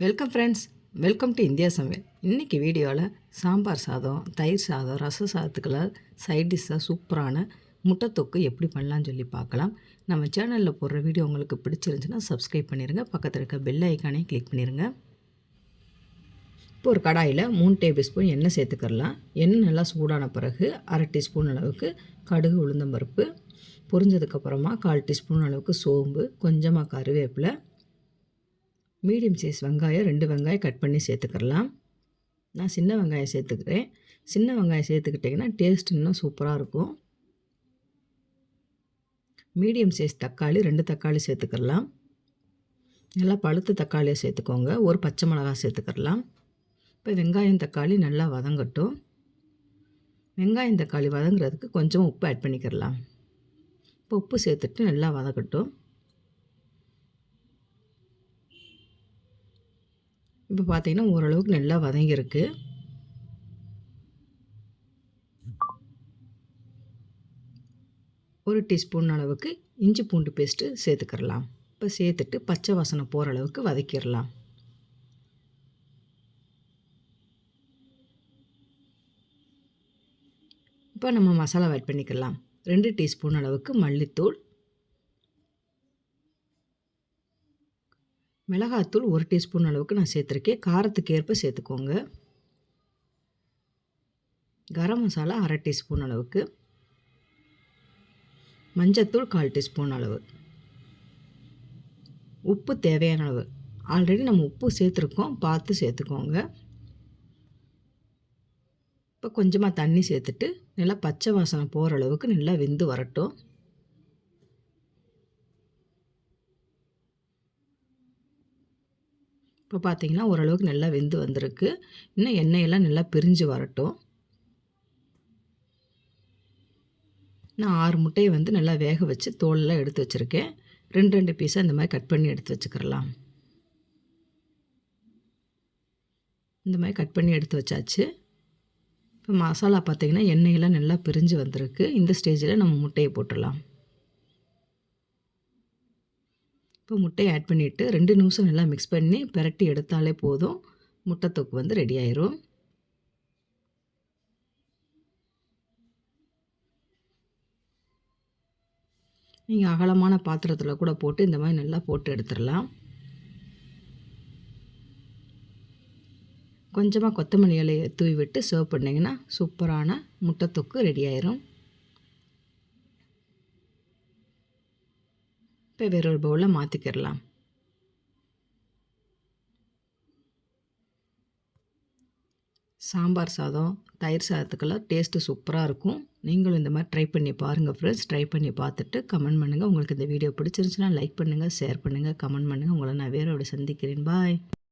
Welcome friends welcome to India சமையல் இன்றைக்கி வீடியோவில் சாம்பார் சாதம் தயிர் சாதம் ரச சாதத்துக்கெல்லாம் சைட் டிஷ்ஷாக சூப்பரான முட்டை தொக்கு எப்படி பண்ணலான்னு சொல்லி பார்க்கலாம். நம்ம சேனலில் போடுற வீடியோ உங்களுக்கு பிடிச்சிருந்துச்சுன்னா சப்ஸ்கிரைப் பண்ணிடுங்க பக்கத்தில் இருக்க பெல் ஐக்கானே கிளிக் பண்ணிடுங்க இப்போ ஒரு கடாயில் மூணு டேபிள் ஸ்பூன் எண்ணெய் சேர்த்துக்கிறலாம். எண்ணெய் நல்லா சூடான பிறகு அரை டீஸ்பூன் அளவுக்கு கடுகு உளுந்தம்பருப்பு பொரிஞ்சதுக்கப்புறமா கால் டீஸ்பூன் அளவுக்கு சோம்பு கொஞ்சமாக கருவேப்பிலை மீடியம் சைஸ் வெங்காயம் ரெண்டு வெங்காயம் கட் பண்ணி சேர்த்துக்கிறலாம். நான் சின்ன வெங்காயம் சேர்த்துக்கிறேன். சின்ன வெங்காயம் சேர்த்துக்கிட்டிங்கன்னா டேஸ்ட் இன்னும் சூப்பராக இருக்கும். மீடியம் சைஸ் தக்காளி ரெண்டு தக்காளி சேர்த்துக்கிறலாம். நல்லா பழுத்து தக்காளியை சேர்த்துக்கோங்க. ஒரு பச்சை மிளகா சேர்த்துக்கிறலாம். இப்போ வெங்காயம் தக்காளி நல்லா வதங்கட்டும். வெங்காயம் தக்காளி வதங்குறதுக்கு கொஞ்சம் உப்பு ஆட் பண்ணிக்கிறலாம். இப்போ உப்பு சேர்த்துட்டு நல்லா வதக்கட்டும் இப்போ பார்த்தீங்கன்னா ஓரளவுக்கு நல்லா வதங்கியிருக்கு. ஒரு டீஸ்பூன் அளவுக்கு இஞ்சி பூண்டு பேஸ்ட்டு சேர்த்துக்கிறலாம். இப்போ சேர்த்துட்டு பச்சை வாசனை போகிற அளவுக்கு வதக்கிடலாம் இப்போ நம்ம மசாலா ஆட் பண்ணிக்கலாம். ரெண்டு டீஸ்பூன் அளவுக்கு மல்லித்தூள் மிளகாத்தூள் ஒரு டீஸ்பூன் அளவுக்கு நான் சேர்த்துருக்கேன். காரத்துக்கு ஏற்ப சேர்த்துக்கோங்க. கரம் மசாலா அரை டீஸ்பூன் அளவுக்கு. மஞ்சத்தூள் கால் டீஸ்பூன் அளவு. உப்பு தேவையான அளவு. ஆல்ரெடி நம்ம உப்பு சேர்த்துருக்கோம். பார்த்து சேர்த்துக்கோங்க. இப்போ கொஞ்சமாக தண்ணி சேர்த்துட்டு நல்லா பச்சை வாசனை போகிற அளவுக்கு நல்லா வெந்து வரட்டும். இப்போ பார்த்தீங்கன்னா ஓரளவுக்கு நல்லா வெந்து வந்திருக்கு. இன்னும் எண்ணெயெல்லாம் நல்லா பிரிஞ்சு வரட்டும். நான் ஆறு முட்டையை வந்து நல்லா வேக வச்சு தோலெல்லாம் எடுத்து வச்சுருக்கேன். ரெண்டு ரெண்டு பீஸாக இந்த மாதிரி கட் பண்ணி எடுத்து வச்சுக்கிறலாம். இந்த மாதிரி கட் பண்ணி எடுத்து வச்சாச்சு. இப்போ மசாலா பார்த்திங்கன்னா எண்ணெயெல்லாம் நல்லா பிரிஞ்சு வந்திருக்கு. இந்த ஸ்டேஜில் நம்ம முட்டையை போட்டுடலாம். இப்போ முட்டையை ஆட் பண்ணிவிட்டு ரெண்டு நிமிஷம் நல்லா மிக்ஸ் பண்ணி பெரட்டி எடுத்தாலே போதும். முட்டை தொக்கு வந்து ரெடி ஆயிரும். நீங்கள் அகலமான பாத்திரத்தில் கூட போட்டு இந்த மாதிரி நல்லா போட்டு எடுத்துடலாம். கொஞ்சமாக கொத்தமல்லி இலையை தூவி விட்டு சர்வ் பண்ணிங்கன்னா சூப்பரான முட்டை தொக்கு ரெடி ஆயிரும். இப்போ வேறொரு பவுலில் மாற்றிக்கிடலாம் சாம்பார் சாதம் தயிர் சாதத்துக்கெல்லாம் டேஸ்ட்டு சூப்பராக இருக்கும். நீங்களும் இந்த மாதிரி ட்ரை பண்ணி பாருங்கள் ஃப்ரெண்ட்ஸ் ட்ரை பண்ணி பார்த்துட்டு கமெண்ட் பண்ணுங்கள் உங்களுக்கு இந்த வீடியோ பிடிச்சிருந்துச்சுன்னா லைக் பண்ணுங்கள் ஷேர் பண்ணுங்கள் கமெண்ட் பண்ணுங்கள் உங்களை நான் வேறோட சந்திக்கிறேன். பாய்